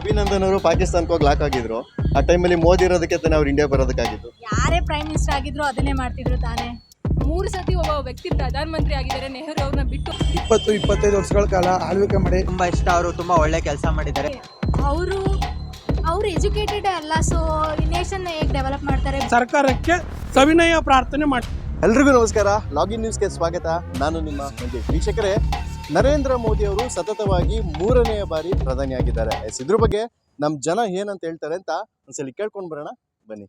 ಅಭಿನಂದನ್ ಅವರು ಪಾಕಿಸ್ತಾನಕ್ಕೆ ಹೋಗಿ ಲಾಕ್ ಆಗಿದ್ರು. ಆ ಟೈಮಲ್ಲಿ ಮೋದಿ ಇರೋದಕ್ಕೆ ತಾನೇ ಅವ್ರು ಇಂಡಿಯಾ ಬರೋದಕ್ಕಾಗಿತ್ತು ಯಾರೇ ಪ್ರೈಮ್ ಮಿನಿಸ್ಟರ್ ಆಗಿದ್ರು ಅದನ್ನೇ ಮಾಡ್ತಿದ್ರು ತಾನೇ. ಮೂರು ಸತಿ ಒಬ್ಬ ವ್ಯಕ್ತಿ ಪ್ರಧಾನಮಂತ್ರಿ ಆಗಿದ್ದಾರೆ ನೆಹರು ಅವ್ರನ್ನ ಬಿಟ್ಟು. ಇಪ್ಪತ್ತು ಇಪ್ಪತ್ತೈದು ವರ್ಷಗಳ ಕಾಲ ಆಳ್ವಿಕೆ ಮಾಡಿ. ತುಂಬಾ ಇಷ್ಟ ಅವರು ತುಂಬಾ ಒಳ್ಳೆ ಕೆಲಸ ಮಾಡಿದ್ದಾರೆ. ಅವರು ಅವರು ಎಜುಕೇಟೆಡ್ ಅಲ್ಲ ಸೊ ನೇಷನ್ ಹೇಗೆ ಡೆವಲಪ್ ಮಾಡ್ತಾರೆ? ಸರ್ಕಾರಕ್ಕೆ ಸವಿನಯ ಪ್ರಾರ್ಥನೆ ಮಾಡಿ. ಎಲ್ರಿಗೂ ನಮಸ್ಕಾರ. ಲಾಗಿನ್ ನ್ಯೂಸ್ಗೆ ಸ್ವಾಗತ. ನಾನು ನಿಮ್ಮ ಮಂಜೇಶ್ ವೀಕ್ಷಕರೇ ನರೇಂದ್ರ ಮೋದಿ ಅವರು ಸತತವಾಗಿ ಮೂರನೆಯ ಬಾರಿ ಪ್ರಧಾನಿಯಾಗಿದ್ದಾರೆ. ಎಸ್ ಇದ್ರ ಬಗ್ಗೆ ನಮ್ಮ ಜನ ಏನಂತ ಹೇಳ್ತಾರೆ ಅಂತ ಒಂದ್ಸಲಿ ಕೇಳ್ಕೊಂಡು ಬರೋಣ. ಬನ್ನಿ.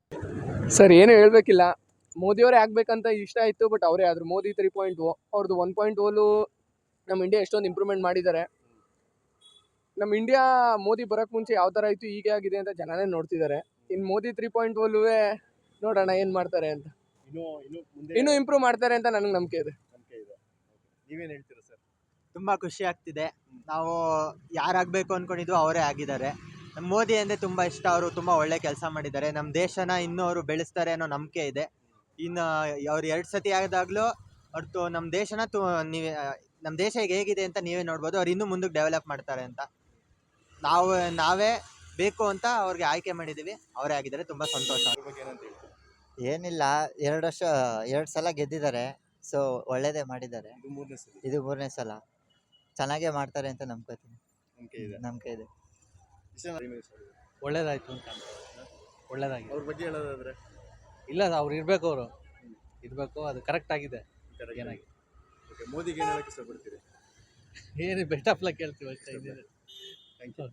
ಸರ್ ಏನು ಹೇಳ್ಬೇಕಿಲ್ಲ. ಮೋದಿಯವರೇ ಆಗ್ಬೇಕಂತ ಇಷ್ಟ ಇತ್ತು ಬಟ್ ಅವರೇ ಆದ್ರು. ಮೋದಿ ತ್ರೀ ಪಾಯಿಂಟ್ ಓ ಅವ್ರದ್ದು ಒನ್ ಪಾಯಿಂಟ್ ಓಲು ನಮ್ಮ ಇಂಡಿಯಾ ಎಷ್ಟೊಂದು ಇಂಪ್ರೂವ್ಮೆಂಟ್ ಮಾಡಿದ್ದಾರೆ. ನಮ್ಮ ಇಂಡಿಯಾ ಮೋದಿ ಬರೋಕ್ಕೆ ಮುಂಚೆ ಯಾವ ಥರ ಇತ್ತು ಹೀಗೆ ಆಗಿದೆ ಅಂತ ಜನನೇ ನೋಡ್ತಿದ್ದಾರೆ. ಇನ್ನು ಮೋದಿ ತ್ರೀ ಪಾಯಿಂಟ್ ಓಲುವೆ ನೋಡೋಣ ಏನು ಮಾಡ್ತಾರೆ ಅಂತ. ಇನ್ನು ಇನ್ನು ಮುಂದೆ ಇನ್ನೂ ಇಂಪ್ರೂವ್ ಮಾಡ್ತಾರೆ ಅಂತ ನನಗೆ ನಂಬಿಕೆ ಇದೆ. ನಂಬಿಕೆ ಇದೆ. ನೀವೇನು ಹೇಳ್ತೀರಾ ಸರ್? ತುಂಬಾ ಖುಷಿ ಆಗ್ತಿದೆ. ನಾವು ಯಾರಾಗಬೇಕು ಅನ್ಕೊಂಡಿದ್ವು ಅವರೇ ಆಗಿದ್ದಾರೆ. ನಮ್ಮ ಮೋದಿ ಅಂದರೆ ತುಂಬಾ ಇಷ್ಟ ಅವರು ತುಂಬಾ ಒಳ್ಳೆ ಕೆಲಸ ಮಾಡಿದ್ದಾರೆ. ನಮ್ಮ ದೇಶನ ಇನ್ನೂ ಅವರು ಬೆಳೆಸ್ತಾರೆ ಅನ್ನೋ ನಂಬಿಕೆ ಇದೆ. ಇನ್ನು ಅವ್ರು ಎರಡು ಸತಿ ಆದಾಗಲೂ ಅವ್ರದ್ದು ನಮ್ಮ ದೇಶನ ತು ನೀವೇ ನಮ್ಮ ದೇಶ ಈಗ ಹೇಗಿದೆ ಅಂತ ನೀವೇ ನೋಡ್ಬೋದು. ಅವ್ರು ಇನ್ನೂ ಮುಂದಕ್ಕೆ ಡೆವಲಪ್ ಮಾಡ್ತಾರೆ ಅಂತ. ನಾವು ನಾವೇ ಬೇಕು ಅಂತ ಅವ್ರಿಗೆ ಆಯ್ಕೆ ಮಾಡಿದ್ದೀವಿ. ಅವರೇ ಆಗಿದ್ದಾರೆ. ತುಂಬ ಸಂತೋಷ. ಏನಿಲ್ಲ. ಎರಡು ವರ್ಷ ಎರಡು ಸಲ ಗೆದ್ದಿದ್ದಾರೆ. ಸೊ ಒಳ್ಳೇದೇ ಮಾಡಿದ್ದಾರೆ. ಇದು ಮೂರನೇ ಸಲ. ಇದು ಮೂರನೇ ಸಲ. ಚೆನ್ನಾಗೇ ಮಾಡ್ತಾರೆ ಅಂತ ನಂಬ್ಕೋತೀನಿ. ನಂಬಿಕೆ ಇದೆ. ನಂಬಿಕೆ ಇದೆ. ಒಳ್ಳೇದಾಯ್ತು ಅಂತ ಒಳ್ಳೇದಾಗಿ ಅವ್ರ ಬಗ್ಗೆ ಹೇಳೋದಾದ್ರೆ? ಇಲ್ಲ ಅವ್ರು ಇರಬೇಕು ಅವರು. ಇರಬೇಕು ಅದು ಕರೆಕ್ಟ್ ಆಗಿದೆ. Correct ಏನಾಗಿ ಓಕೆ ಮೋದಿಗೆ ಏನು ಹೇಳಕ್ಕೆ ಇಷ್ಟಪಡ್ತೀರಿ? ಏನು ಬೆಸ್ಟ್ ಆಫ್ ಲಕ್ ಹೇಳ್ತೀವಿ ಅಷ್ಟೇ ಇದೇನು. ಥ್ಯಾಂಕ್ ಯು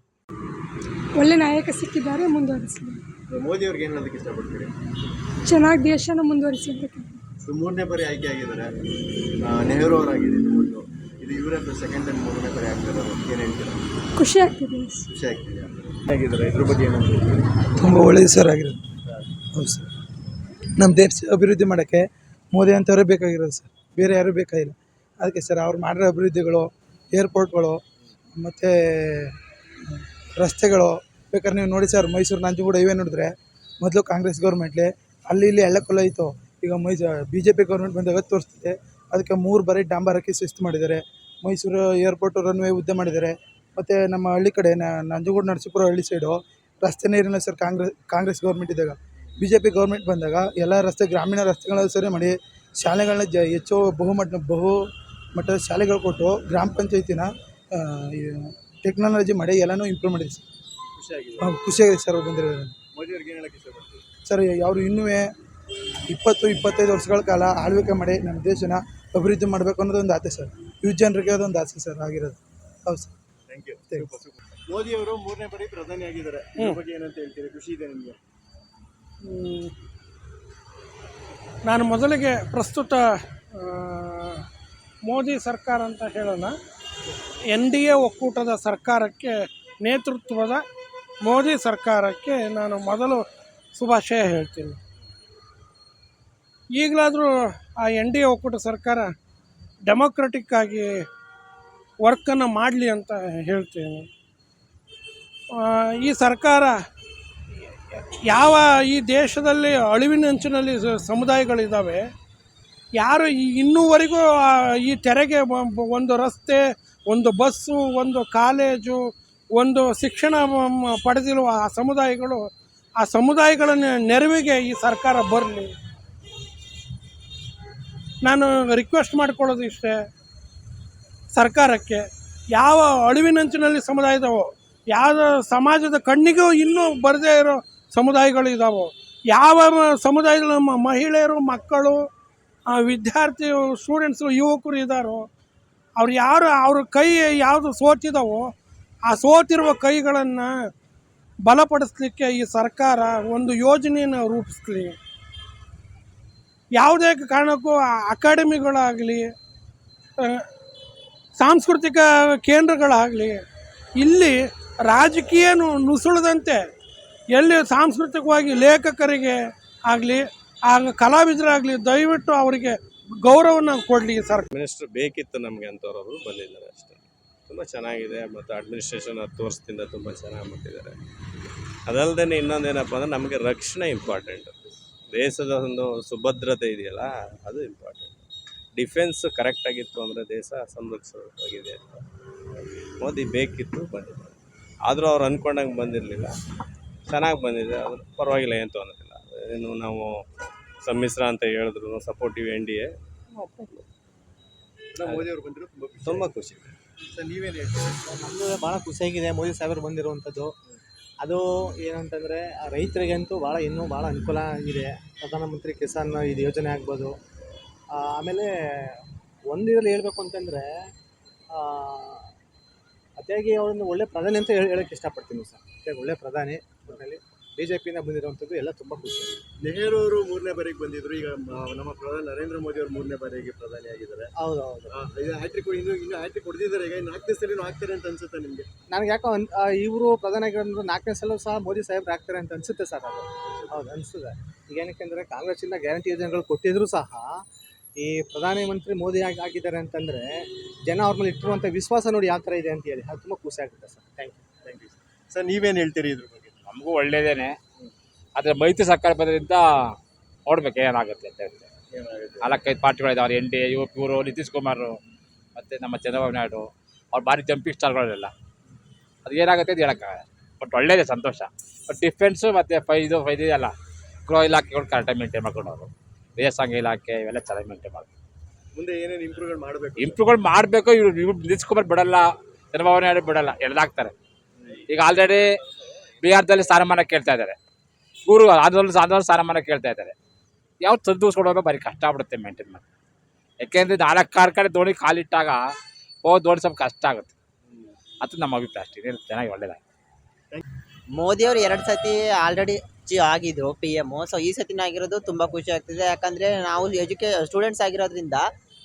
ಒಳ್ಳೆ ನಾಯಕ ಸಿಕ್ಕಿದ್ದಾರೆ ಮುಂದುವರಿಸಿ ಮೋದಿ ಅವ್ರಿಗೆ ಏನು ಹೇಳೋದಕ್ಕೆ ಇಷ್ಟಪಡ್ತೀರಿ? ಚೆನ್ನಾಗಿ ದೇಶನ ಮುಂದುವರಿಸಿ ಅಂತ ಕೇಳ್ತೀನಿ. ಮೂರನೇ ಬಾರಿ ಆಯ್ಕೆ ಆಗಿದ್ದಾರೆ. ಆ, ನೆಹರು ಅವರಾಗಿದೆ. ಇದು ಮೊದಲು ಇದು ಇವರೇ ಸೆಕೆಂಡ್ ಟೈಮ್ ಮೂರನೇ ಬಾರಿ ಆಗ್ತಿರೋದು ಏನು ಹೇಳ್ತೀರಾ? ಖುಷಿ ಆಗ್ತಿದೆ. ಖುಷಿ ಆಗ್ತಿದೆಯಾ ಆಗಿದ್ದಾರೆ ಇದ್ರ ಬಗ್ಗೆ ಏನಂತ ತುಂಬ ಒಳ್ಳೆಯ ಸರ್ ಆಗಿರೋದು. ಹೌದು ಸರ್ ನಮ್ಮ ದೇಶ ಅಭಿವೃದ್ಧಿ ಮಾಡೋಕ್ಕೆ ಮೋದಿ ಅಂತವರೇ ಬೇಕಾಗಿರೋದು ಸರ್ ಬೇರೆ ಯಾರೂ ಬೇಕಾಗಿಲ್ಲ. ಅದಕ್ಕೆ ಸರ್ ಅವ್ರು ಮಾಡಿರೋ ಅಭಿವೃದ್ಧಿಗಳು ಏರ್ಪೋರ್ಟ್ಗಳು ಮತ್ತು ರಸ್ತೆಗಳು ಬೇಕಾದ್ರೆ ನೀವು ನೋಡಿ ಸರ್ ಮೈಸೂರು ನಂಜನಗೂಡು ಹೈವೇ ನೋಡಿದ್ರೆ ಮೊದಲು ಕಾಂಗ್ರೆಸ್ ಗೌರ್ಮೆಂಟ್ಲಿ ಅಲ್ಲಿ ಇಲ್ಲಿ ಎಳ್ಳಕೊಲ್ಲ ಇತ್ತು. ಈಗ ಮೈಸೂ ಬಿ ಜೆ ಪಿ ಗೌರ್ಮೆಂಟ್ ಬಂದಾಗ ತೋರಿಸ್ತಿದೆ ಅದಕ್ಕೆ ಮೂರು ಬಾರಿ ಡಾಂಬರ್ ಹಾಕಿ ಶಿಸ್ತು ಮಾಡಿದ್ದಾರೆ. ಮೈಸೂರು ಏರ್ಪೋರ್ಟ್ ರನ್ವೇ ಉದ್ದ ಮಾಡಿದ್ದಾರೆ. ಮತ್ತು ನಮ್ಮ ಹಳ್ಳಿ ಕಡೆ ನಂಜುಗೂಡು ನಂಜನಗೂಡು ನರಸೀಪುರ ಹಳ್ಳಿ ಸೈಡು ರಸ್ತೆ ನೀರಿನ ಸರ್ ಕಾಂಗ್ರೆಸ್ ಕಾಂಗ್ರೆಸ್ ಗೌರ್ಮೆಂಟ್ ಇದ್ದಾಗ ಬಿ ಜೆ ಪಿ ಗೌರ್ಮೆಂಟ್ ಬಂದಾಗ ಎಲ್ಲ ರಸ್ತೆ ಗ್ರಾಮೀಣ ರಸ್ತೆಗಳನ್ನ ಸರಿ ಮಾಡಿ ಶಾಲೆಗಳನ್ನ ಜ ಹೆಚ್ಚು ಬಹುಮಟ್ಟ ಬಹು ಮಟ್ಟದ ಶಾಲೆಗಳು ಕೊಟ್ಟು ಗ್ರಾಮ ಪಂಚಾಯತಿನ ಟೆಕ್ನಾಲಜಿ ಮಾಡಿ ಎಲ್ಲನೂ ಇಂಪ್ರೂವ್ ಮಾಡಿದೆ ಸರ್. ಖುಷಿ ಆಗಿದೆ ಖುಷಿಯಾಗಿದೆ ಸರ್ ಅವ್ರು ಏನು ಹೇಳಕ್ಕೆ ಸರ್ ಅವರು ಇನ್ನೂ ಇಪ್ಪತ್ತು ಇಪ್ಪತ್ತೈದು ವರ್ಷಗಳ ಕಾಲ ಆಳ್ವಿಕೆ ಮಾಡಿ ನಮ್ಮ ದೇಶನ ಅಭಿವೃದ್ಧಿ ಮಾಡಬೇಕು ಅನ್ನೋದು ಒಂದು ಆಸೆ ಸರ್. ಯುವ ಜನರಿಗೆ ಅದೊಂದು ಆಸೆ ಸರ್ ಆಗಿರೋದು. ಹೌದು ಸರ್. Thank you. ಮೋದಿ ಅವರು ಮೂರನೇ ಬಾರಿ ಪ್ರಧಾನಿ ಆಗಿದ್ದಾರೆ. ಇದ್ರ ಬಗ್ಗೆ ಏನಂತ ಹೇಳ್ತೀರಿ? ಖುಷಿ ಇದೆ ನಿಮಗೆ? ನಾನು ಮೊದಲಿಗೆ ಪ್ರಸ್ತುತ ಮೋದಿ ಸರ್ಕಾರ ಅಂತ ಹೇಳೋಣ ಎನ್ ಡಿ ಎ ಒಕ್ಕೂಟದ ಸರ್ಕಾರಕ್ಕೆ ನೇತೃತ್ವದ ಮೋದಿ ಸರ್ಕಾರಕ್ಕೆ ನಾನು ಮೊದಲು ಶುಭಾಶಯ ಹೇಳ್ತೀನಿ. ಈಗಲಾದರೂ ಆ ಎನ್ ಡಿ ಎ ಒಕ್ಕೂಟ ಸರ್ಕಾರ ಡೆಮೊಕ್ರೆಟಿಕ್ ಆಗಿ ವರ್ಕನ್ನು ಮಾಡಲಿ ಅಂತ ಹೇಳ್ತೀನಿ. ಈ ಸರ್ಕಾರ ಯಾವ ಈ ದೇಶದಲ್ಲಿ ಅಳಿವಿನಂಚಿನಲ್ಲಿ ಸಮುದಾಯಗಳಿದ್ದಾವೆ, ಯಾರು ಇನ್ನೂವರೆಗೂ ಈ ತೆರೆಗೆ ಒಂದು ರಸ್ತೆ, ಒಂದು ಬಸ್ಸು, ಒಂದು ಕಾಲೇಜು, ಒಂದು ಶಿಕ್ಷಣ ಪಡೆದಿರುವ ಆ ಸಮುದಾಯಗಳು ಆ ಸಮುದಾಯಗಳ ನೆ- ನೆರವಿಗೆ ಈ ಸರ್ಕಾರ ಬರಲಿ. ನಾನು ರಿಕ್ವೆಸ್ಟ್ ಮಾಡ್ಕೊಳ್ಳೋದು ಇಷ್ಟೇ. ಸರ್ಕಾರಕ್ಕೆ ಯಾವ ಅಳಿವಿನಂಚಿನಲ್ಲಿ ಸಮುದಾಯದವೋ ಯಾವ ಸಮಾಜದ ಕಣ್ಣಿಗೂ ಇನ್ನೂ ಬರದೇ ಇರೋ ಸಮುದಾಯಗಳು ಇದ್ದಾವೋ ಯಾವ ಸಮುದಾಯದ ಮಹಿಳೆಯರು, ಮಕ್ಕಳು ವಿದ್ಯಾರ್ಥಿ ಸ್ಟೂಡೆಂಟ್ಸು ಯುವಕರು ಇದ್ದಾರೋ ಅವ್ರು ಯಾರು, ಅವ್ರ ಕೈ ಯಾವುದು ಸೋತಿದಾವೋ, ಆ ಸೋತಿರುವ ಕೈಗಳನ್ನು ಬಲಪಡಿಸ್ಲಿಕ್ಕೆ ಈ ಸರ್ಕಾರ ಒಂದು ಯೋಜನೆಯನ್ನು ರೂಪಿಸ್ಲಿ. ಯಾವುದೇ ಕಾರಣಕ್ಕೂ ಅಕಾಡೆಮಿಗಳಾಗಲಿ ಸಾಂಸ್ಕೃತಿಕ ಕೇಂದ್ರಗಳಾಗಲಿ, ಇಲ್ಲಿ ರಾಜಕೀಯ ನುಸುಳದಂತೆ ಎಲ್ಲಿ ಸಾಂಸ್ಕೃತಿಕವಾಗಿ ಲೇಖಕರಿಗೆ ಆಗಲಿ, ಆಗ ಕಲಾವಿದರಾಗಲಿ ದಯವಿಟ್ಟು ಅವರಿಗೆ ಗೌರವನ ಕೊಡಲಿ ಸರ್. ಮಿನಿಸ್ಟರ್ ಬೇಕಿತ್ತು ನಮಗೆ ಅಂತವ್ರವರು ಬಂದಿದ್ದಾರೆ ಅಷ್ಟೇ. ತುಂಬ ಚೆನ್ನಾಗಿದೆ ಮತ್ತು ಅಡ್ಮಿನಿಸ್ಟ್ರೇಷನ್ ಹತ್ತು ತುಂಬ ಚೆನ್ನಾಗಿ ಮಾಡಿದ್ದಾರೆ ಅದಲ್ಲದೆ ಇನ್ನೊಂದೇನಪ್ಪ ಅಂದರೆ ನಮಗೆ ರಕ್ಷಣೆ ಇಂಪಾರ್ಟೆಂಟ್ ದೇಶದ ಒಂದು ಸುಭದ್ರತೆ ಇದೆಯಲ್ಲ ಅದು ಇಂಪಾರ್ಟೆಂಟ್ ಡಿಫೆನ್ಸ್ ಕರೆಕ್ಟಾಗಿತ್ತು ಅಂದರೆ ದೇಶ ಸಂರಕ್ಷಿತವಾಗಿದೆ ಅಂತ. ಮೋದಿ ಬೇಕಿತ್ತು ಬಂದಿದ್ದಾರೆ. ಆದರೂ ಅವ್ರು ಅಂದ್ಕೊಂಡಂಗೆ ಬಂದಿರಲಿಲ್ಲ. ಚೆನ್ನಾಗಿ ಬಂದಿದೆ ಅದು ಪರವಾಗಿಲ್ಲ ಏನು ತೊಂದರೆ ಇಲ್ಲ. ಏನು ನಾವು ಸಮ್ಮಿಶ್ರ ಅಂತ ಹೇಳಿದ್ರು supportive N D A. Modi ಅವರು ಬಂದಿರೋ ತುಂಬಾ ಖುಷಿ. ತುಂಬ ಖುಷಿ. ಸರ್ ನೀವೇನು ಹೇಳ್ತೀರಿ? ಭಾಳ ಖುಷಿಯಾಗಿದೆ ಮೋದಿ ಸಾಹೇಬರು ಬಂದಿರುವಂಥದ್ದು. ಅದು ಏನಂತಂದರೆ ರೈತರಿಗಂತೂ ಭಾಳ ಇನ್ನೂ ಭಾಳ ಅನುಕೂಲ ಆಗಿದೆ. ಪ್ರಧಾನಮಂತ್ರಿ ಕಿಸಾನ್ ಇದು ಯೋಜನೆ ಆಗ್ಬೋದು. ಆಮೇಲೆ ಒಂದು ಇದರಲ್ಲಿ ಹೇಳಬೇಕು ಅಂತಂದರೆ ಅತಿಯಾಗಿ ಅವರನ್ನು ಒಳ್ಳೆ ಪ್ರಧಾನಿ ಅಂತ ಹೇಳಿ ಹೇಳೋಕ್ಕೆ ಇಷ್ಟಪಡ್ತೀನಿ ಸರ್. ಅತಿಯಾಗಿ ಒಳ್ಳೆ ಪ್ರಧಾನಿ ಒಟ್ಟಿನಲ್ಲಿ ಬಿ ಜೆ ಪಿಯಿಂದ ಬಂದಿರುವಂಥದ್ದು ಎಲ್ಲ ತುಂಬ ಖುಷಿ. ನೆಹರು ಅವರು ಮೂರನೇ ಬಾರಿಗೆ ಬಂದಿದ್ರು. ಈಗ ನಮ್ಮ ಪ್ರಧಾನಿ ನರೇಂದ್ರ ಮೋದಿ ಅವರು ಮೂರನೇ ಬಾರಿಗೆ ಪ್ರಧಾನಿ ಆಗಿದ್ದಾರೆ ಹೌದು. ಹೌದು ಹ್ಯಾಟ್ರಿಕ್ ಇನ್ನು ಇನ್ನು ಹ್ಯಾಟ್ರಿಕ್ ಹೊಡೆದಿದ್ದಾರೆ ಈಗ ಇನ್ನು ನಾಲ್ಕನೇ ಸಲ ಆಗ್ತಾರೆ ಅಂತ ಅನ್ಸುತ್ತೆ ನಿಮಗೆ? ನನಗೆ ಯಾಕೋ ಇವರು ಪ್ರಧಾನಿ ನಾಲ್ಕನೇ ಸಲ ಸಹ ಮೋದಿ ಸಾಹೇಬ್ರು ಆಗ್ತಾರೆ ಅಂತ ಅನ್ಸುತ್ತೆ ಸರ್ ಅದು. ಹೌದು ಅನಿಸ್ತದೆ ಈಗ ಏನಕ್ಕೆ ಅಂದರೆ ಕಾಂಗ್ರೆಸ್ಸಿಂದ ಗ್ಯಾರಂಟಿ ಯೋಜನೆಗಳು ಕೊಟ್ಟಿದ್ರು ಸಹ ಈ ಪ್ರಧಾನಿ ಮಂತ್ರಿ ಮೋದಿ ಆಗಿ ಆಗಿದ್ದಾರೆ ಅಂತಂದರೆ ಜನ ಅವ್ರ ಮೇಲೆ ಇಟ್ಟಿರುವಂಥ ವಿಶ್ವಾಸ ನೋಡಿ ಯಾವ ಥರ ಇದೆ ಅಂತ ಹೇಳಿ. ಅದು ತುಂಬ ಖುಷಿ ಆಗುತ್ತೆ sir. Thank you thank you sir ನೀವೇನು ಹೇಳ್ತೀರಿ ಇದ್ರ ಬಗ್ಗೆ? ನಮಗೂ ಒಳ್ಳೇದೇನೆ. ಆದರೆ ಮೈತ್ರಿ ಸರ್ಕಾರ ಬಂದ್ರಿಂದ ನೋಡ್ಬೇಕು ಏನಾಗುತ್ತೆ ಅಂತ ಹೇಳ್ತಾರೆ ನಾಲ್ಕೈದು ಪಾರ್ಟಿಗಳಿದ್ದಾವೆ ಎನ್ ಡಿ ಇವ್ ಇವರು ನಿತೀಶ್ ಕುಮಾರ್ ಮತ್ತು ನಮ್ಮ ಚಂದ್ರಬಾಬು ನಾಯ್ಡು ಅವ್ರು ಭಾರಿ ಜಂಪಿಂಗ್ ಸ್ಟಾರ್ಗಳೆಲ್ಲ ಅದು ಏನಾಗುತ್ತೆ ಅಂತ ಹೇಳೋಕ್ಕಾಗಲ್ಲ. ಬಟ್ ಒಳ್ಳೇದೇ ಸಂತೋಷ. ಬಟ್ ಡಿಫೆನ್ಸು ಮತ್ತು ಫೈ ಇದು ಫೈ ಇದೆಯಲ್ಲ ಗೃಹ ಇಲಾಖೆಗಳು ಕರೆಕ್ಟಾಗಿ ಮೇಂಟೈನ್ ಮಾಡ್ಕೊಂಡವರು. ವಿದೇಶಾಂಗ ಇಲಾಖೆ ಇವೆಲ್ಲ ಚೆನ್ನಾಗಿ ಮೇಂಟೈನ್ ಮಾಡ್ತಾರೆ. ಮುಂದೆ ಏನೇನು ಇಂಪ್ರೂವ್ಗಳು ಮಾಡಬೇಕು? ಇಂಪ್ರೂವ್ಗಳು ಮಾಡಬೇಕು ಇವರು ಇವ್ರು ನಿತೀಶ್ ಕುಮಾರ್ ಬಿಡಲ್ಲ ಚಂದ್ರಬಾಬು ನಾಯ್ಡು ಬಿಡಲ್ಲ ಎಳ್ದಾಕ್ತಾರೆ ಈಗ ಆಲ್ರೆಡಿ ಬಿಹಾರದಲ್ಲಿ ಸ್ಥಾನಮಾನ ಕೇಳ್ತಾ ಇದ್ದಾರೆ. ಗುರು ಆಂಧ್ರದಲ್ಲಿ ಆಂಧ್ರದಲ್ಲಿ ಸ್ಥಾನಮಾನ ಕೇಳ್ತಾ ಇದ್ದಾರೆ. ಯಾವ ತದ್ದು ಬರೀ ಕಷ್ಟ ಆಗ್ಬಿಡುತ್ತೆ ಮೇಂಟೈನ್ ಮಾಡಿ. ಯಾಕೆಂದರೆ ನಾಲ್ಕು ಕಾರ್ ಕಡೆ ದೋಣಿ ಕಾಲಿಟ್ಟಾಗ ಹೋಗಿ ದೋಣಿ ಸ್ವಲ್ಪ ಕಷ್ಟ ಆಗುತ್ತೆ. ಅದು ನಮ್ಮ ಅಭಿಪ್ರಾಯ ಅಷ್ಟೇ. ಚೆನ್ನಾಗಿ ಒಳ್ಳೇದಾಗಿ ಮೋದಿಯವರು ಎರಡು ಸತಿ ಆಲ್ರೆಡಿ ಜಿ ಆಗಿದ್ರು ಪಿ ಎಂ ಸೊ ಈ ಸತಿನ ಆಗಿರೋದು ತುಂಬ ಖುಷಿ ಆಗ್ತಿದೆ. ಯಾಕಂದರೆ ನಾವು ಎಜುಕೇ ಸ್ಟೂಡೆಂಟ್ಸ್ ಆಗಿರೋದ್ರಿಂದ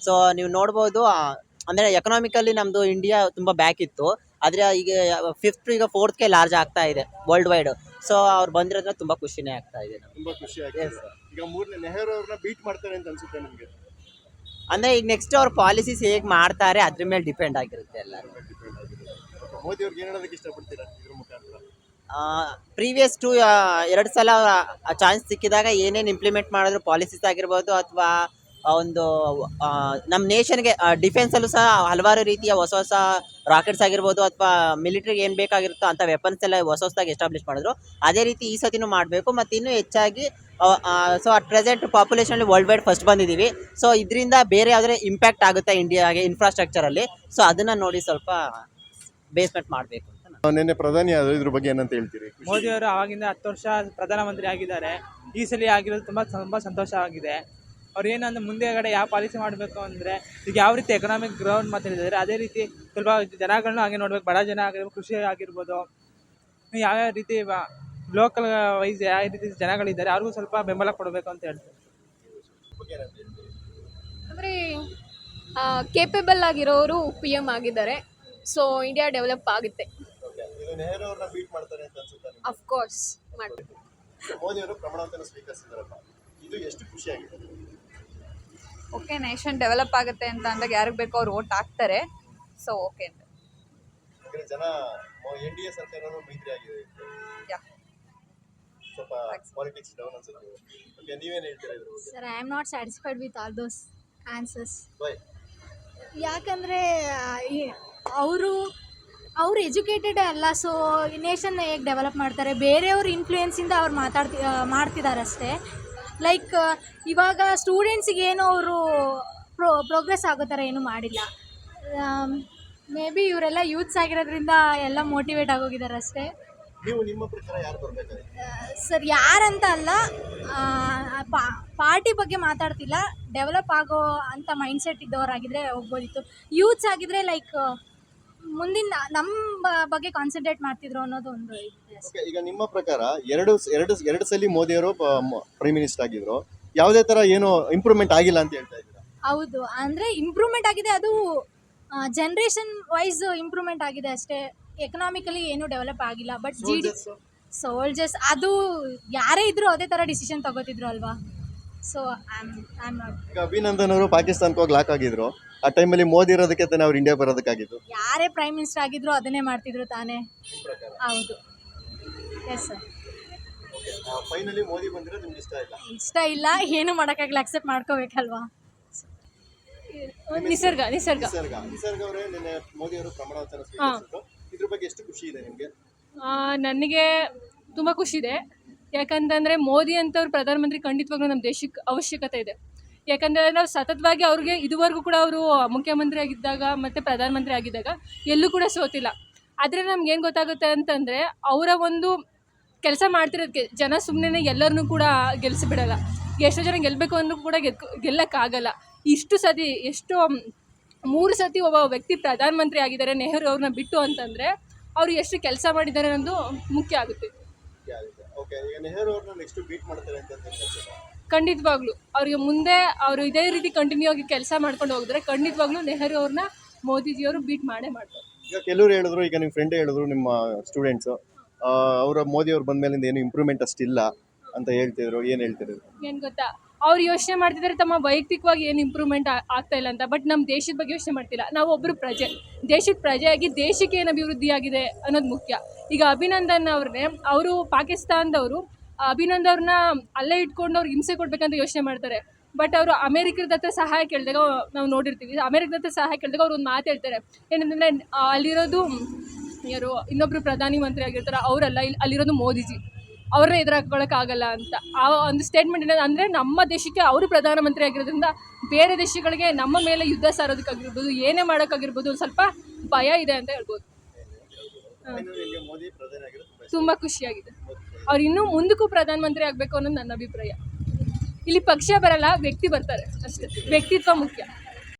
ಸೊ ನೀವು ನೋಡ್ಬೋದು ಅಂದರೆ ಎಕನಾಮಿಕಲಿ ನಮ್ಮದು ಇಂಡಿಯಾ ತುಂಬ ಬ್ಯಾಕ್ ಇತ್ತು. ಆದರೆ ಈಗ ಫಿಫ್ತ್ ಈಗ ಫೋರ್ತ್ಗೆ ಲಾರ್ಜ್ ಆಗ್ತಾ ಇದೆ ವರ್ಲ್ಡ್ ವೈಡ್ ಸೊ ಅವ್ರು ಬಂದಿರೋದ್ರಿಂದ ತುಂಬ ಖುಷಿನೇ ಆಗ್ತಾ ಇದೆ ತುಂಬಾ ಖುಷಿ ಆಗಿದೆ ಈಗ ಮೂರನೇ ನೆಹರು ಅವ್ರನ್ನ ಬೀಟ್ ಮಾಡ್ತಾರೆ ಅಂತ ಅನ್ಸುತ್ತೆ ನಿಮಗೆ? ಅಂದರೆ ಈಗ ನೆಕ್ಸ್ಟ್ ಅವ್ರ ಪಾಲಿಸೀಸ್ ಹೇಗೆ ಮಾಡ್ತಾರೆ ಅದ್ರ ಮೇಲೆ ಡಿಪೆಂಡ್ ಆಗಿರುತ್ತೆ ಎಲ್ಲರೂ. ಮೋದಿ ಅವ್ರಿಗೆ ಏನು ಹೇಳೋದಕ್ಕೆ ಇಷ್ಟಪಡ್ತೀರಾ ಇದ್ರ ಮುಖಾಂತರ? ಪ್ರೀವಿಯಸ್ ಟು ಎರಡು ಸಲ ಚಾನ್ಸ್ ಸಿಕ್ಕಿದಾಗ ಏನೇನು ಇಂಪ್ಲಿಮೆಂಟ್ ಮಾಡಿದ್ರು ಪಾಲಿಸೀಸ್ ಆಗಿರ್ಬೋದು ಅಥವಾ ಒಂದು ನಮ್ಮ ನೇಷನ್ಗೆ ಡಿಫೆನ್ಸಲ್ಲೂ ಸಹ ಹಲವಾರು ರೀತಿಯ ಹೊಸ ಹೊಸ ರಾಕೆಟ್ಸ್ ಆಗಿರ್ಬೋದು ಅಥವಾ ಮಿಲಿಟ್ರಿಗೆ ಏನು ಬೇಕಾಗಿರುತ್ತೋ ಅಂಥ ವೆಪನ್ಸ್ ಎಲ್ಲ ಹೊಸ ಹೊಸದಾಗಿ ಎಸ್ಟಾಬ್ಲಿಷ್ ಮಾಡಿದ್ರು. ಅದೇ ರೀತಿ ಈ ಸತಿನೂ ಮಾಡಬೇಕು. ಮತ್ತು ಇನ್ನೂ ಹೆಚ್ಚಾಗಿ ಸೊ ಅಟ್ ಪ್ರೆಸೆಂಟ್ ಪಾಪ್ಯುಲೇಷನಲ್ಲಿ ವರ್ಲ್ಡ್ ವೈಡ್ ಫಸ್ಟ್ ಬಂದಿದ್ದೀವಿ ಸೊ ಇದರಿಂದ ಬೇರೆ ಯಾವುದೇ ಇಂಪ್ಯಾಕ್ಟ್ ಆಗುತ್ತೆ ಇಂಡಿಯಾಗೆ ಇನ್ಫ್ರಾಸ್ಟ್ರಕ್ಚರಲ್ಲಿ ಸೊ ಅದನ್ನು ನೋಡಿ ಸ್ವಲ್ಪ ಬೇಸ್ಮೆಂಟ್ ಮಾಡಬೇಕು ನಿನ್ನೆ ಪ್ರಧಾನಿ ಆದ್ರು ಇದ್ರ ಬಗ್ಗೆ ಏನಂತ ಹೇಳ್ತೀರಿ? ಮೋದಿಯವರು ಮೋದಿ ಅವರು ಆವಾಗಿಂದ ಹತ್ತು ವರ್ಷ ಪ್ರಧಾನಮಂತ್ರಿ ಆಗಿದ್ದಾರೆ. ಈ ಸಲ ಆಗಿರೋದು ತುಂಬ ತುಂಬ ಸಂತೋಷವಾಗಿದೆ ಅವ್ರು ಏನಂದ್ರೆ ಮುಂದೆಗಡೆ ಯಾವ ಪಾಲಿಸಿ ಮಾಡಬೇಕು ಅಂದರೆ ಈಗ ಯಾವ ರೀತಿ ಎಕನಾಮಿಕ್ ಗ್ರೌಂಡ್ ಮಾತಾಡಿದ್ದಾರೆ ಅದೇ ರೀತಿ ಸ್ವಲ್ಪ ಜನಗಳನ್ನೂ ಹಾಗೆ ನೋಡ್ಬೇಕು. ಬಡ ಜನ ಆಗಿರ್ಬೋದು ಕೃಷಿ ಆಗಿರ್ಬೋದು ಯಾವ ಯಾವ್ಯಾವ ರೀತಿ ಲೋಕಲ್ ವೈಸ್ ಯಾವ ರೀತಿ ಜನಗಳಿದ್ದಾರೆ ಅವ್ರಿಗೂ ಸ್ವಲ್ಪ ಬೆಂಬಲ ಕೊಡಬೇಕು ಅಂತ ಹೇಳ್ತಾರೆ ಅಂದರೆ ಕೇಪೇಬಲ್ ಆಗಿರೋರು ಪಿ ಎಂ ಆಗಿದ್ದಾರೆ. ಸೊ ಇಂಡಿಯಾ ಡೆವಲಪ್ ಆಗುತ್ತೆ. ಇದು ನೆಹರು ಬೀಟ್ ಮಾಡ್ತಾರೆ ಅಂತ ಅನ್ಸುತ್ತೆ ನಿಮ್ಗೆ? ಅಫ್ಕೋರ್ಸ್ ಮಾಡ್ತೀವಿ. ಮೋದಿ ಅವರು ಪ್ರಮಾಣವಚನ ಸ್ವೀಕರಿಸಿದಾರಲ್ಲ ಇದು ಎಷ್ಟು ಖುಷಿಯಾಗಿದೆ? ಆಗಿದೆ ಓಕೆ ನೇಷನ್ ಡೆವಲಪ್ ಆಗುತ್ತೆ ಅಂತ ಅಂದಾಗ ಯಾರಿಗೆ ಬೇಕೋ ಅವ್ರು ಓಟ್ ಹಾಕ್ತಾರೆ. ಸೊ ಓಕೆ ಅಂತ. ಜನ ಎನ್ ಡಿ ಎ ಸರ್ಕಾರನೂ ಮೈತ್ರಿ ಆಗಿದೆ. Yeah. ಸ್ವಲ್ಪ ಪಾಲಿಟಿಕ್ಸ್ ಡೌನ್ ಅನ್ಸುತ್ತೆ. ಓಕೆ ನೀವೇನು ಹೇಳ್ತೀರಾ ಇದ್ರ ಬಗ್ಗೆ? Sir I am not satisfied with all those answers ಯಾಕಂದ್ರೆ ಯಾಕಂದರೆ ಅವರು ಅವ್ರು ಎಜುಕೇಟೆಡ್ ಅಲ್ಲ ಸೊ ನೇಷನ್ ಹೇಗೆ ಡೆವಲಪ್ ಮಾಡ್ತಾರೆ? ಬೇರೆಯವ್ರ ಇನ್ಫ್ಲೂಯೆನ್ಸಿಂದ ಅವ್ರು ಮಾತಾಡ್ತಿ ಮಾಡ್ತಿದ್ದಾರೆ ಅಷ್ಟೇ ಲೈಕ್ ಇವಾಗ ಸ್ಟೂಡೆಂಟ್ಸಿಗೆ ಏನು ಅವರು ಪ್ರೋ ಪ್ರೋಗ್ರೆಸ್ ಆಗೋ ಥರ ಏನೂ ಮಾಡಿಲ್ಲ. ಮೇ ಬಿ ಇವರೆಲ್ಲ ಯೂತ್ಸ್ ಆಗಿರೋದ್ರಿಂದ ಎಲ್ಲ ಮೋಟಿವೇಟ್ ಆಗೋಗಿದ್ದಾರೆ ಅಷ್ಟೇ. ನೀವು ನಿಮ್ಮ ಪ್ರಕಾರ ಯಾರು ಬರ್ಬೇಕಾಗಿತ್ತು ಸರ್ ಯಾರಂತ ಅಲ್ಲ ಪಾರ್ಟಿ ಬಗ್ಗೆ ಮಾತಾಡ್ತಿಲ್ಲ. ಡೆವಲಪ್ ಆಗೋ ಅಂತ ಮೈಂಡ್ಸೆಟ್ ಇದ್ದವರಾಗಿದ್ರೆ ಹೋಗ್ಬೋದಿತ್ತು. ಯೂತ್ಸ್ ಆಗಿದ್ರೆ ಲೈಕ್ ಮುಂದಿನ ನಮ್ಮ ಬಗ್ಗೆ ಕಾನ್ಸಂಟ್ರೇಟ್ ಮಾಡ್ತಿದ್ರು ಅನ್ನೋದು ಒಂದು ಇದೆ ಅಷ್ಟೇ. ಓಕೆ ಈಗ ನಿಮ್ಮ ಪ್ರಕಾರ ಎರಡು ಎರಡು ಎರಡು ಸಲ ಮೋದಿ ಅವರು ಪ್ರೈಮ್ ಮಿನಿಸ್ಟರ್ ಆಗಿದ್ರು. ಯಾವುದೇ ತರ ಏನು ಇಂಪ್ರೂವ್ಮೆಂಟ್ ಆಗಿಲ್ಲ ಅಂತ ಹೇಳ್ತಾ ಇದ್ರು ಹೌದು ಅಂದ್ರೆ ಇಂಪ್ರೂವ್ಮೆಂಟ್ ಆಗಿದೆ ಅದು ಜನರೇಷನ್ ವೈಸ್ ಇಂಪ್ರೂವ್ಮೆಂಟ್ ಆಗಿದೆ ಅಷ್ಟೇ. ಎಕನಾಮಿಕಲಿ ಏನು ಡೆವಲಪ್ ಆಗಿಲ್ಲ ಬಟ್ ಜಿ ಡಿ ಸೋಲ್ಜರ್ಸ್ ಅದು ಯಾರೇ ಇದ್ರು ಅದೇ ತರ ಡಿಸಿಷನ್ ತಗೋತಿದ್ರು ಅಲ್ವಾ? ಸೊ ಐ ಆಮ್ ನಾಟ್ ಈಗ ಅಭಿನಂದನ್ ಅವರು ಪಾಕಿಸ್ತಾನಕ್ಕೆ ಹೋಗಿ ಲಾಕ್ ಆಗಿದ್ರು. ಆ ಟೈಮಲ್ಲಿ ಮೋದಿ ಇರೋದಕ್ಕೆ ತಾನೇ ಅವ್ರು ಇಂಡಿಯಾ ಬರೋದಕ್ಕಾಗಿದ್ದು. ಯಾರೇ ಪ್ರೈಮ್ ಮಿನಿಸ್ಟರ್ ಆಗಿದ್ರು ಅದನ್ನೇ ಮಾಡ್ತಿದ್ರು ತಾನೇ. ಹೌದು. ಎಸ್ ಸರ್ ಫೈನಲಿ ಮೋದಿ ಬಂದಿರೋ ನಿಮ್ಗೆ ಇಷ್ಟ ಇಲ್ಲ? ಇಷ್ಟ ಇಲ್ಲ ಏನು ಮಾಡೋಕ್ಕಾಗಲ್ಲ ಅಕ್ಸೆಪ್ಟ್ ಮಾಡ್ಕೋಬೇಕಲ್ವಾ? ನಿಸರ್ಗ ನಿಸರ್ಗ. ನಿಸರ್ಗ. ನಿಸರ್ಗ ಅವರೇ ನಿನ್ನೆ ಮೋದಿ ಅವರು ಪ್ರಮಾಣ ವಚನ ಸ್ವೀಕರಿಸಿದ್ರು. ಇದ್ರ ಬಗ್ಗೆ ಎಷ್ಟು ಖುಷಿ ಇದೆ ನಿಮ್ಗೆ? ನನಗೆ ತುಂಬ ಖುಷಿದೆ ಯಾಕಂತಂದರೆ ಮೋದಿ ಅಂತವ್ರು ಪ್ರಧಾನಮಂತ್ರಿ ಖಂಡಿತವಾಗ್ಲೂ ನಮ್ಮ ದೇಶಕ್ಕೆ ಅವಶ್ಯಕತೆ ಇದೆ. ಯಾಕಂದರೆ ನಾವು ಸತತವಾಗಿ ಅವ್ರಿಗೆ ಇದುವರೆಗೂ ಕೂಡ ಅವರು ಮುಖ್ಯಮಂತ್ರಿ ಆಗಿದ್ದಾಗ ಮತ್ತು ಪ್ರಧಾನಮಂತ್ರಿ ಆಗಿದ್ದಾಗ ಎಲ್ಲೂ ಕೂಡ ಸೋತಿಲ್ಲ. ಆದರೆ ನಮ್ಗೇನು ಗೊತ್ತಾಗುತ್ತೆ ಅಂತಂದರೆ ಅವರ ಒಂದು ಕೆಲಸ ಮಾಡ್ತಿರೋದಕ್ಕೆ ಜನ ಸುಮ್ಮನೆ ಎಲ್ಲರನ್ನೂ ಕೂಡ ಗೆಲ್ಲಿಸಿಬಿಡಲ್ಲ ಎಷ್ಟೋ ಜನ ಗೆಲ್ಲಬೇಕು ಅಂದ್ರೂ ಕೂಡ ಗೆದ್ ಗೆಲ್ಲಕ್ಕಾಗಲ್ಲ. ಇಷ್ಟು ಸತಿ, ಎಷ್ಟು ಮೂರು ಸತಿ ಒಬ್ಬ ವ್ಯಕ್ತಿ ಪ್ರಧಾನಮಂತ್ರಿ ಆಗಿದ್ದಾರೆ ನೆಹರು ಅವ್ರನ್ನ ಬಿಟ್ಟು ಅಂತಂದರೆ ಅವರು ಎಷ್ಟು ಕೆಲಸ ಮಾಡಿದ್ದಾರೆ ಅನ್ನೋದು ಮುಖ್ಯ ಆಗುತ್ತೆ. ಓಕೆ ಈಗ ನೆಹರು ಅವ್ರನ್ನ ನೆಕ್ಸ್ಟ್ ಬೀಟ್ ಮಾಡ್ತಾರೆ ಅಂತ? ಖಂಡಿತವಾಗ್ಲೂ. ಅವ್ರಿಗೆ ಮುಂದೆ ಅವರು ಇದೇ ರೀತಿ ಕಂಟಿನ್ಯೂ ಆಗಿ ಕೆಲಸ ಮಾಡ್ಕೊಂಡು ಹೋಗಿದ್ರೆ ಖಂಡಿತವಾಗ್ಲೂ ನೆಹರು ಅವ್ರನ್ನ ಮೋದಿಜಿಯವರು ಬೀಟ್ ಮಾಡೇ ಮಾಡ್ತಾರೆ. ಈಗ ಕೆಲವರು ಹೇಳಿದ್ರು ಈಗ ನಿಮ್ಮ ಫ್ರೆಂಡೇ ಹೇಳಿದ್ರು ನಿಮ್ಮ ಸ್ಟೂಡೆಂಟ್ಸು ಅವರ ಮೋದಿ ಅವ್ರು ಬಂದ ಮೇಲಿಂದ ಏನು ಇಂಪ್ರೂವ್ಮೆಂಟ್ ಅಷ್ಟಿಲ್ಲ ಅಂತ ಹೇಳ್ತಿದ್ರು ಏನು ಹೇಳ್ತಿದ್ರು ಏನು ಗೊತ್ತಾ? ಅವ್ರು ಯೋಚನೆ ಮಾಡ್ತಿದ್ದಾರೆ ತಮ್ಮ ವೈಯಕ್ತಿಕವಾಗಿ ಏನು ಇಂಪ್ರೂವ್ಮೆಂಟ್ ಆಗ್ತಾ ಇಲ್ಲ ಅಂತ. ಬಟ್ ನಮ್ಮ ದೇಶದ ಬಗ್ಗೆ ಯೋಚನೆ ಮಾಡ್ತಿಲ್ಲ. ನಾವು ಒಬ್ಬರು ಪ್ರಜೆ. ದೇಶದ ಪ್ರಜೆಯಾಗಿ ದೇಶಕ್ಕೆ ಏನು ಅಭಿವೃದ್ಧಿ ಆಗಿದೆ ಅನ್ನೋದು ಮುಖ್ಯ. ಈಗ ಅಭಿನಂದನ್ ಅವ್ರನ್ನೇ ಅವರು ಪಾಕಿಸ್ತಾನದವರು ಅಭಿನಂದ್ ಅವ್ರನ್ನ ಅಲ್ಲೇ ಇಟ್ಕೊಂಡು ಅವ್ರಿಗೆ ಹಿಂಸೆ ಕೊಡಬೇಕಂತ ಯೋಚನೆ ಮಾಡ್ತಾರೆ. ಬಟ್ ಅವರು ಅಮೇರಿಕದ ಹತ್ರ ಸಹಾಯ ಕೇಳಿದಾಗ ನಾವು ನೋಡಿರ್ತೀವಿ. ಅಮೆರಿಕದ ಹತ್ರ ಸಹಾಯ ಕೇಳಿದಾಗ ಅವ್ರು ಒಂದು ಮಾತು ಹೇಳ್ತಾರೆ. ಏನಂತಂದರೆ, ಅಲ್ಲಿರೋದು ಯಾರು ಇನ್ನೊಬ್ಬರು ಪ್ರಧಾನಿ ಮಂತ್ರಿ ಆಗಿರ್ತಾರೆ, ಅವರಲ್ಲ ಇಲ್ಲಿ ಅಲ್ಲಿರೋದು ಮೋದಿಜಿ. ಅವ್ರನ್ನ ಎದುರಾಕೊಳ್ಳೋಕ್ಕಾಗಲ್ಲ ಅಂತ. ಆ ಒಂದು ಸ್ಟೇಟ್ಮೆಂಟ್ ಏನಂದ್ರೆ ಅಂದರೆ, ನಮ್ಮ ದೇಶಕ್ಕೆ ಅವರು ಪ್ರಧಾನಮಂತ್ರಿ ಆಗಿರೋದ್ರಿಂದ ಬೇರೆ ದೇಶಗಳಿಗೆ ನಮ್ಮ ಮೇಲೆ ಯುದ್ಧ ಸಾರೋದಕ್ಕಾಗಿರ್ಬೋದು, ಏನೇ ಮಾಡೋಕ್ಕಾಗಿರ್ಬೋದು ಸ್ವಲ್ಪ ಭಯ ಇದೆ ಅಂತ ಹೇಳ್ಬೋದು. ತುಂಬ ಖುಷಿಯಾಗಿದೆ. ಅವ್ರು ಇನ್ನೂ ಮುಂದಕ್ಕೂ ಪ್ರಧಾನಮಂತ್ರಿ ಆಗಬೇಕು ಅನ್ನೋದು ನನ್ನ ಅಭಿಪ್ರಾಯ. ಇಲ್ಲಿ ಪಕ್ಷ ಬರಲ್ಲ, ವ್ಯಕ್ತಿ ಬರ್ತಾರೆ ಅಷ್ಟೇ. ವ್ಯಕ್ತಿತ್ವ ಮುಖ್ಯ.